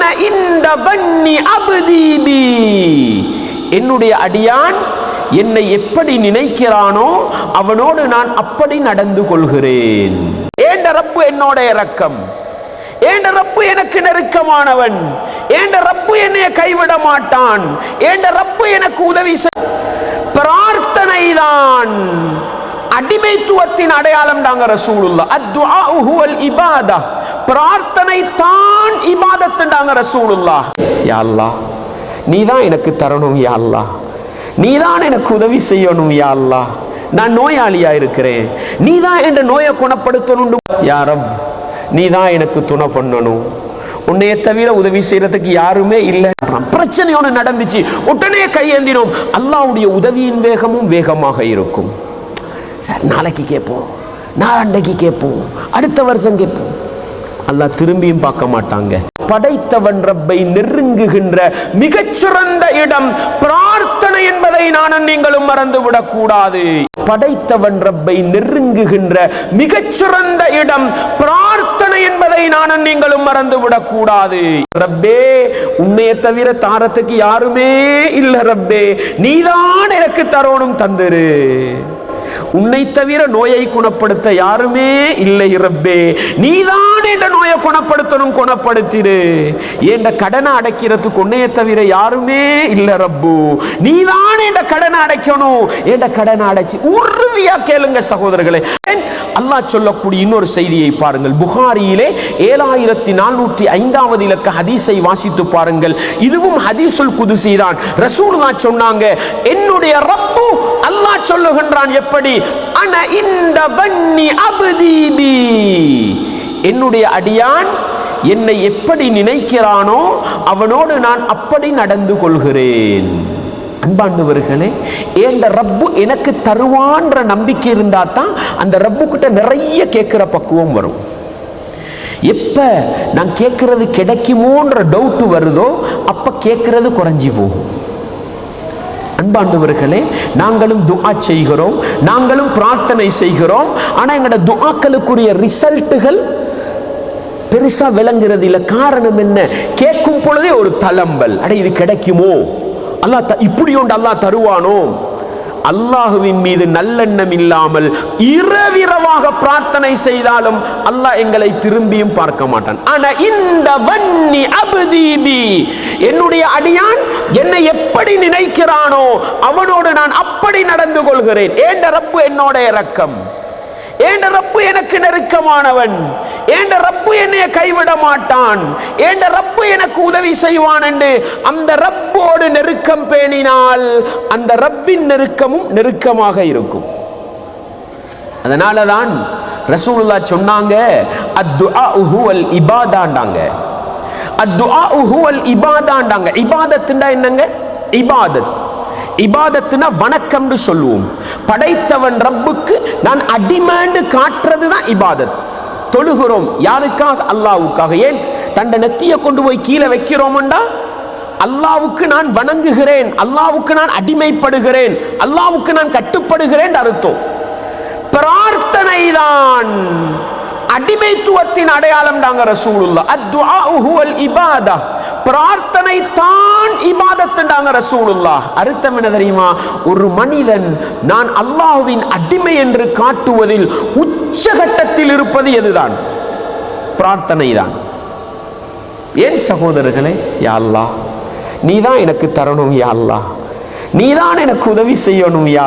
அன இந்த வன்னி அபுதீபி. என்னுடைய அடியான் என்னை எப்படி நினைக்கிறானோ அவனோடு நான் அப்படி நடந்து கொள்கிறேன். ஏண்ட ரப்பு என்னோட இறக்கம் ஏண்ட ரப்பு எனக்கு நெருக்கமானவன்? ஏண்ட ரப்பு என்னை கைவிட மாட்டான்? ஏண்ட ரப்பு எனக்கு உதவி செய் பிரார்த்தனை தான் அடிமைத்துவத்தின் அடையாளம் தாங்க ரசூலுல்லா அத்வா இபாதா. பிரார்த்தனை தான் இபாதத்துண்டாங்க ரசூலுல்லா யா அல்லாஹ் நீ தான் எனக்கு தரணும் யாழ்லா நீதான் நீ தான் எனக்கு உதவி செய்யணும் யாழ்லா நான் நோயாளியா இருக்கிறேன். நீ தான் என்ற நோயை குணப்படுத்தணும் யாரம் நீ தான் எனக்கு துணை பண்ணணும். உன்னைய தவிர உதவி செய்யறதுக்கு யாருமே இல்லை. பிரச்சனை ஒன்று நடந்துச்சு. உடனே கையேந்தினோம். அல்லாவுடைய உதவியின் வேகமும் வேகமாக இருக்கும். சார் நாளைக்கு கேட்போம். நாளண்டைக்கு கேட்போம். அடுத்த வருஷம் கேட்போம். அல்லாஹ் திரும்பியும் பார்க்க மாட்டாங்க. படைத்தவன் ரப்பை நெருங்குகின்ற மிகச்சிறந்த இடம் பிரார்த்தனை என்பதை நானும் நீங்களும் மறந்துவிடக் கூடாது படைத்தவன் ரப்பை நெருங்குகின்ற மிகச்சிறந்த இடம் பிரார்த்தனை என்பதை நானும் நீங்களும் மறந்துவிடக் கூடாது ரப்பே உன்னைய தவிர தாரத்துக்கு யாருமே இல்ல ரப்பே. நீதான் எனக்கு தரோணும் தந்துரு. உன்னை தவிர நோயை குணப்படுத்த யாருமே இல்லை ரப்பே. நீதான் என்ற நோயை குணப்படுத்தணும் குணப்படுத்திடு என்ற கடனை அடைக்கிறதுக்கு உன்னைய தவிர யாருமே இல்லை ரப்பு. நீதான் என்ற கடனை அடைக்கணும். என்ற கடனை அடைச்சு உறுதியா கேளுங்க சகோதரர்களே. அல்லாஹ் சொல்லக்கூடிய இன்னொரு செய்தியை பாருங்கள். புகாரியிலே ஏழாயிரத்தி நானூற்றி ஐந்தாவது இலக்க ஹதீஸை வாசித்து பாருங்கள். இதுவும் ஹதீசுல் குதுசி தான் ரசூலுல்லா சொன்னாங்க என்னுடைய ரப்பு அல்லாஹ் சொல்லுகின்றான் எப்படி? அன இந்த வன்னி அபதீபி. என்னுடைய அடியான் என்னை எப்படி நினைக்கிறானோ அவனோடு நான் அப்படி நடந்து கொள்கிறேன். அன்பாண்டவர்களே ஏண்ட ரப்பு எனக்கு தருவான்ற நம்பிக்கை இருந்தா தான் அந்த ரப்பு கிட்ட நிறைய கேட்கிற பக்குவம் வரும். எப்ப நான் கேட்கறது கிடைக்குமோன்ற டவுட்டு வருதோ அப்ப கேட்கறது குறைஞ்சி போகும். அன்பாண்டவர்களே நாங்களும் துஆ செய்கிறோம் நாங்களும் பிரார்த்தனை செய்கிறோம். ஆனால் எங்களோட துஆக்களுக்குரிய ரிசல்ட்டுகள் பெருசாக விளங்குறது இல்லை காரணம் என்ன? கேட்கும் பொழுதே ஒரு தளம்பல். அட இது கிடைக்குமோ? அல்லா த- இப்படி ஒன்று அல்லா தருவானோ? அல்லாஹுவின் மீது நல்லெண்ணம் இல்லாமல் இரவிரவாக பிரார்த்தனை செய்தாலும் அல்லாஹ் எங்களை திரும்பியும் பார்க்க மாட்டான். ஆனா இந்த வன்னி அபுதீபி. என்னுடைய அடியான் என்னை எப்படி நினைக்கிறானோ அவனோடு நான் அப்படி நடந்து கொள்கிறேன். ஏண்ட ரப்பு என்னோட இரக்கம்? ஏண்ட ரப்பு எனக்கு நெருக்கமானவன்? ஏண்ட ரப்பு என்னைய கைவிட மாட்டான்? ஏண்ட ரப்பு எனக்கு உதவி செய்வான் என்று அந்த ரப்போடு நெருக்கம் பேணினால் அந்த ரப்பின் நெருக்கமும் நெருக்கமாக இருக்கும். அதனால தான் ரசூலுல்லா சொன்னாங்க அத்துஆ உஹுவல் இபாதாண்டாங்க அத்துஆ உஹுவல் இபாதாண்டாங்க இபாதத்துண்டா என்னங்க? இபாதத். இபாதத்துனா வணக்கம்னு சொல்லுவோம். படைத்தவன் ரப்புக்கு நான் அடிமேண்டு காட்டுறது தான் இபாதத். தொழுகிறோம். யாருக்காக? அல்லாவுக்காக. ஏன்? தண்ட நெத்தியை கொண்டு போய் கீழே வைக்கிறோம்டா அல்லாவுக்கு நான் வணங்குகிறேன். அல்லாவுக்கு நான் அடிமைப்படுகிறேன். அல்லாவுக்கு நான் கட்டுப்படுகிறேன் அர்த்தம். பிரார்த்தனை தான் அடிமைத்துவத்தின் அடையாளம் தாங்க ரசூலுல்லா அத்வா இபாதா. பிரார்த்தனை தான் இபாதத்துண்டாங்க ரசூலுல்லா அர்த்தம் என்ன தெரியுமா? ஒரு மனிதன் நான் அல்லாஹ்வின் அடிமை என்று காட்டுவதில் உச்சகட்டத்தில் இருப்பது எதுதான்? பிரார்த்தனை தான் ஏன் சகோதரர்களே? யா அல்லாஹ் நீ தான் எனக்கு தரணும் யா அல்லாஹ். நீ தான் எனக்கு உதவி செய்யணும் யா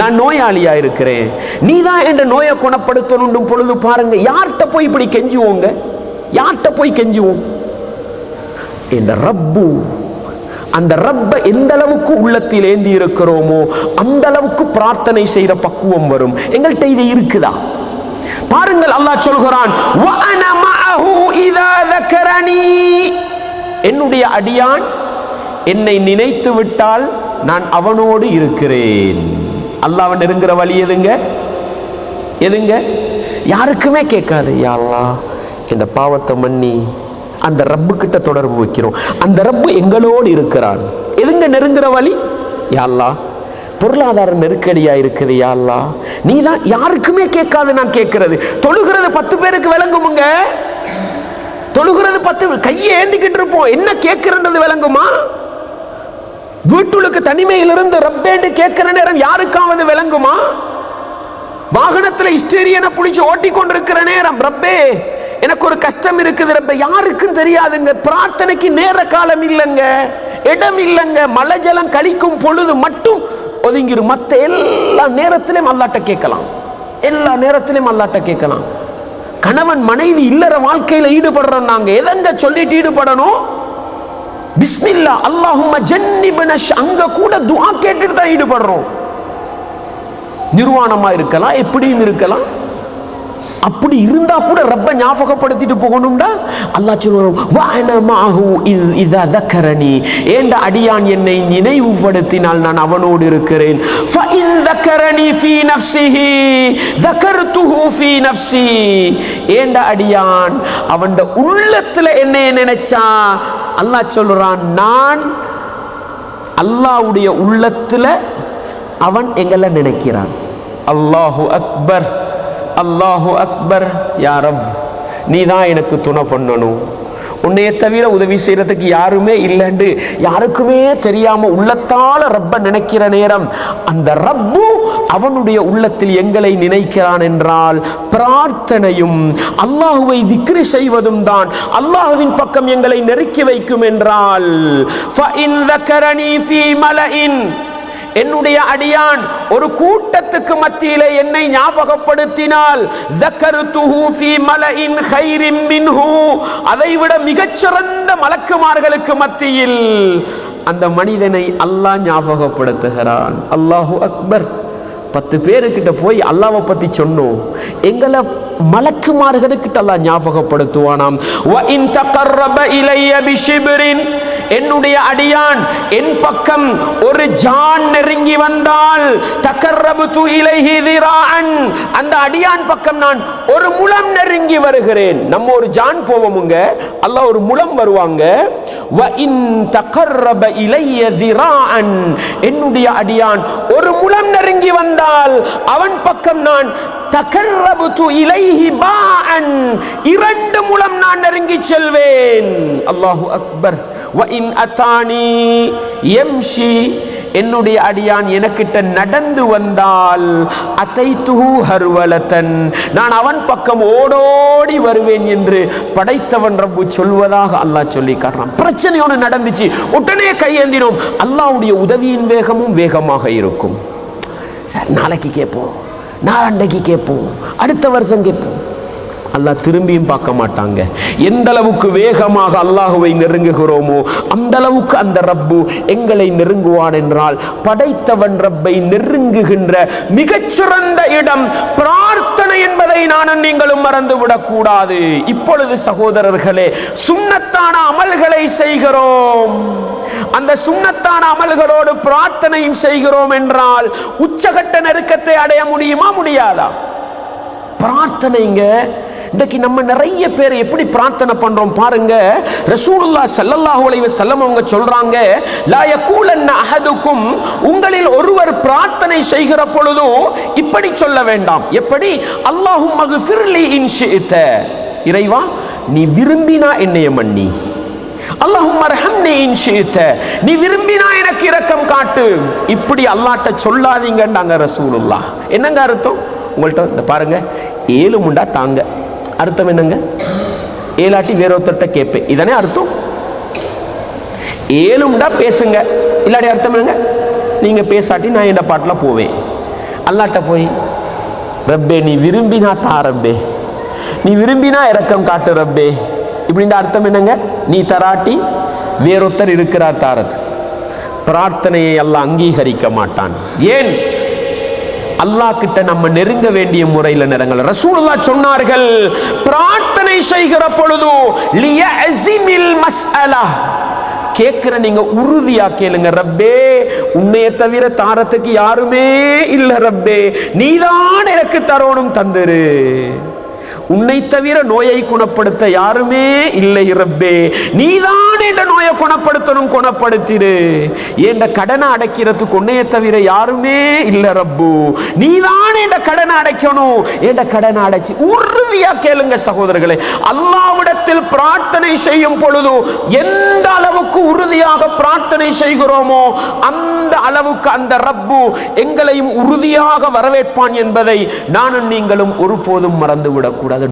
நான் நோயாளியா இருக்கிறேன். நீ தான் என்ற நோயை குணப்படுத்தணும் பொழுது பாருங்க யார்கிட்ட போய் இப்படி கெஞ்சுவோங்க? யார்கிட்ட போய் கெஞ்சுவோம்? என்ற ரப்பு அந்த ரப்பை எந்த அளவுக்கு உள்ளத்தில் ஏந்தி இருக்கிறோமோ அந்த அளவுக்கு பிரார்த்தனை செய்கிற பக்குவம் வரும். எங்கள்கிட்ட இது இருக்குதா? பாருங்கள் அல்லாஹ் சொல்கிறான் என்னுடைய அடியான் என்னை நினைத்து விட்டால் நான் அவனோடு இருக்கிறேன். அல்லாஹ் நெருங்குற வழி எதுங்க? எதுங்க? யாருக்குமே கேட்காது யாழ்லா இந்த பாவத்தை மன்னி அந்த ரப்பு கிட்ட தொடர்பு வைக்கிறோம். அந்த ரப்பு எங்களோடு இருக்கிறான். எதுங்க நெருங்குற வழி? யாழ்லா பொருளாதார நெருக்கடியா இருக்குது யாழ்லா நீ தான் யாருக்குமே கேட்காது நான் கேட்கறது. தொழுகிறது பத்து பேருக்கு விளங்குமுங்க. தொழுகிறது பத்து கையை ஏந்திக்கிட்டு இருப்போம். என்ன கேட்கிறன்றது விளங்குமா? வீட்டுளுக்கு தனிமையிலிருந்து ரப்பேண்டு கேட்கிற நேரம் யாருக்காவது விளங்குமா? வாகனத்துல ஹிஸ்டீரியனை பிடிச்சி ஓட்டி கொண்டிருக்கிற நேரம் ரப்பே. எனக்கு ஒரு கஷ்டம் இருக்குது ரப்ப. யாருக்கும் தெரியாதுங்க. பிரார்த்தனைக்கு நேர காலம் இல்லைங்க. இடம் இல்லைங்க. மலை ஜலம் கழிக்கும் பொழுது மட்டும் ஒதுங்கிரும். மற்ற எல்லா நேரத்திலையும் அல்லாட்ட கேட்கலாம். எல்லா நேரத்திலையும் அல்லாட்ட கேட்கலாம். கணவன் மனைவி இல்லற வாழ்க்கையில ஈடுபடுறோம் நாங்க. எதங்க சொல்லிட்டு ஈடுபடணும்? பிஸ்மில்லா அல்லாஹும் ஜன்னிபன அங்க கூட துவா கேட்டுட்டு தான் ஈடுபடுறோம். நிர்வாணமா இருக்கலாம் எப்படியும் இருக்கலாம். அப்படி இருந்தா கூட ரப்ப ஞாபகப்படுத்திட்டு போகணும்டா? அல்லாஹ் சொல்லுவான் வானமாஹு ஏண்ட அடியான் என்னை நினைவுபடுத்தினால் நான் அவனோடு இருக்கிறேன்? ஃபஇன் தக்கரணி ஃபீ ஃபீ ஏண்ட அடியான்? அவன் உள்ளத்துல என்னைய நினைச்சா? அல்லாஹ் சொல்றான் நான் அல்லாவுடைய உள்ளத்துல அவன் எங்களை நினைக்கிறான். அல்லாஹு அக்பர். அல்லாஹு அக்பர் யாரம் நீ தான் எனக்கு துணை பண்ணணும். உன்னைய தவிர உதவி செய்யறதுக்கு யாருமே இல்லைண்டு. யாருக்குமே தெரியாம உள்ளத்தால ரப்ப நினைக்கிற நேரம் அந்த ரப்பு அவனுடைய உள்ளத்தில் எங்களை நினைக்கிறான் என்றால் பிரார்த்தனையும் அல்லாஹுவை திக்ரி செய்வதும் தான். அல்லாஹுவின் பக்கம் எங்களை நெருக்கி வைக்கும் என்றால் என்னுடைய அடியான் ஒரு கூட்டத்துக்கு மத்தியிலே என்னை ஞாபகப்படுத்தினால் அதை விட மிகச்சிறந்த மலக்குமார்களுக்கு மத்தியில் அந்த மனிதனை அல்லாஹ் ஞாபகப்படுத்துகிறான். அல்லாஹு அக்பர். பத்து பேருக்கிட்ட போய் அல்லாவை பற்றி சொன்னோம். எங்களை மலக்குமார்களுக்கிட்ட அல்லா ஞாபகப்படுத்துவானாம். என்னுடைய அடியான் என் பக்கம் ஒரு ஜான் நெருங்கி வந்தால் தக்கர்ரபுத்து இலைஹிதிரான் அந்த அடியான் பக்கம் நான் ஒரு முளம் நெருங்கி வருகிறேன். நம்ம ஒரு ஜான் போவோமுங்க அல்லாஹ் ஒரு முளம் வருவாங்க. வ இன் தக்கர்ரப இலையதிரான் என்னுடைய அடியான் ஒரு முளம் நெருங்கி வந்தால் அவன் பக்கம் நான் தகர்ரபுது இலைஹி பாஅன். இரண்டு முழம் நான் நெருங்கி செல்வேன். அல்லாஹு அக்பர். வ இன் அத்தானி யம்ஷி. என்னுடைய அடியான் எனக்கிட்ட நடந்து வந்தால் அத்தை துஹு ஹர்வலத்தன் நான் அவன் பக்கம் ஓடோடி வருவேன் என்று படைத்தவன் ரப்பு சொல்வதாக அல்லாஹ் சொல்லி காட்டுறான் பிரச்சனையோடு நடந்துச்சு. உடனே கையேந்தினோம். அல்லாஹ்வுடைய உதவியின் வேகமும் வேகமாக இருக்கும். சார் நாளைக்கு கேட்போம். நாளண்டைக்கு கேட்போம். அடுத்த வருஷம் கேட்போம். அல்லாஹ் திரும்பியும் பார்க்க மாட்டாங்க. எந்த அளவுக்கு வேகமாக அல்லாஹுவை நெருங்குகிறோமோ அந்த அளவுக்கு அந்த ரப்பு எங்களை நெருங்குவான் என்றால் படைத்தவன் ரப்பை நெருங்குகின்ற மிகச்சிறந்த இடம் பிரார்த்தனை என்பதை நானும் நீங்களும் மறந்துவிடக் கூடாது இப்பொழுது சகோதரர்களே சுண்ணத்தான அமல்களை செய்கிறோம். அந்த சுண்ணத்தான அமல்களோடு பிரார்த்தனையும் செய்கிறோம் என்றால் உச்சகட்ட நெருக்கத்தை அடைய முடியுமா முடியாதா? பிரார்த்தனைங்க இன்றைக்கு நம்ம நிறைய பேர் எப்படி பிரார்த்தனை பண்றோம் பாருங்க. ரசூலுல்லா சல்லல்லாஹு அலைஹி வஸல்லம் அவங்க சொல்றாங்க லா யகூலன்ன அஹதுக்கும் உங்களில் ஒருவர் பிரார்த்தனை செய்கிற பொழுதும் இப்படி சொல்ல வேண்டாம். எப்படி? அல்லாஹும் மக்ஃபிர்லி இன் ஷிஅத. இறைவா நீ விரும்பினா என்னைய மன்னி. நீ விரும்பினா எனக்கு இரக்கம் காட்டு. இப்படி அல்லாட்ட சொல்லாதீங்கன்றாங்க ரசூலுல்லா என்னங்க அர்த்தம்? உங்கள்கிட்ட இந்த பாருங்க ஏழு முண்டா தாங்க. அர்த்தம் என்னங்க? ஏழாட்டி வேறொருத்தர்கிட்ட கேட்பேன் இதானே அர்த்தம்? ஏழும்டா பேசுங்க. இல்லாட்டி அர்த்தம் என்னங்க? நீங்க பேசாட்டி நான் என் பாட்டில் போவேன். அல்லாட்ட போய் ரப்பே நீ விரும்பினா தா ரப்பே. நீ விரும்பினா இரக்கம் காட்டு ரப்பே. இப்படின்ற அர்த்தம் என்னங்க? நீ தராட்டி வேறொருத்தர் இருக்கிறார் தாரத். பிரார்த்தனையை எல்லாம் அங்கீகரிக்க மாட்டான். ஏன்? அல்லாஹ் கிட்ட நம்ம நெருங்க வேண்டிய முறையில் நிறங்கள் ரசூலுல்லா சொன்னார்கள் பிரார்த்தனை செய்கிற பொழுது லியஸிமில் மஸ்அலா. கேட்கிற நீங்க உறுதியா கேளுங்க ரப்பே உன்னைய தவிர தாரத்துக்கு யாருமே இல்ல ரப்பே. நீதான் எனக்கு தரோணும் தந்துரு. உன்னை தவிர நோயை குணப்படுத்த யாருமே இல்லை ரப்பே. நீதான் என்ற நோயை குணப்படுத்தணும் குணப்படுத்திடு என்ற கடனை அடைக்கிறதுக்கு உன்னைய தவிர யாருமே இல்லை ரப்பு. நீதான் என் கடனை அடைக்கணும். என்ற கடனை அடைச்சு உறுதியா கேளுங்க சகோதரர்களே. அல்லாவிடத்தில் பிரார்த்தனை செய்யும் பொழுது எந்த அளவுக்கு உறுதியாக பிரார்த்தனை செய்கிறோமோ அந்த அளவுக்கு அந்த ரப்பு எங்களையும் உறுதியாக வரவேற்பான் என்பதை நானும் நீங்களும் ஒருபோதும் மறந்துவிடக்கூடாது.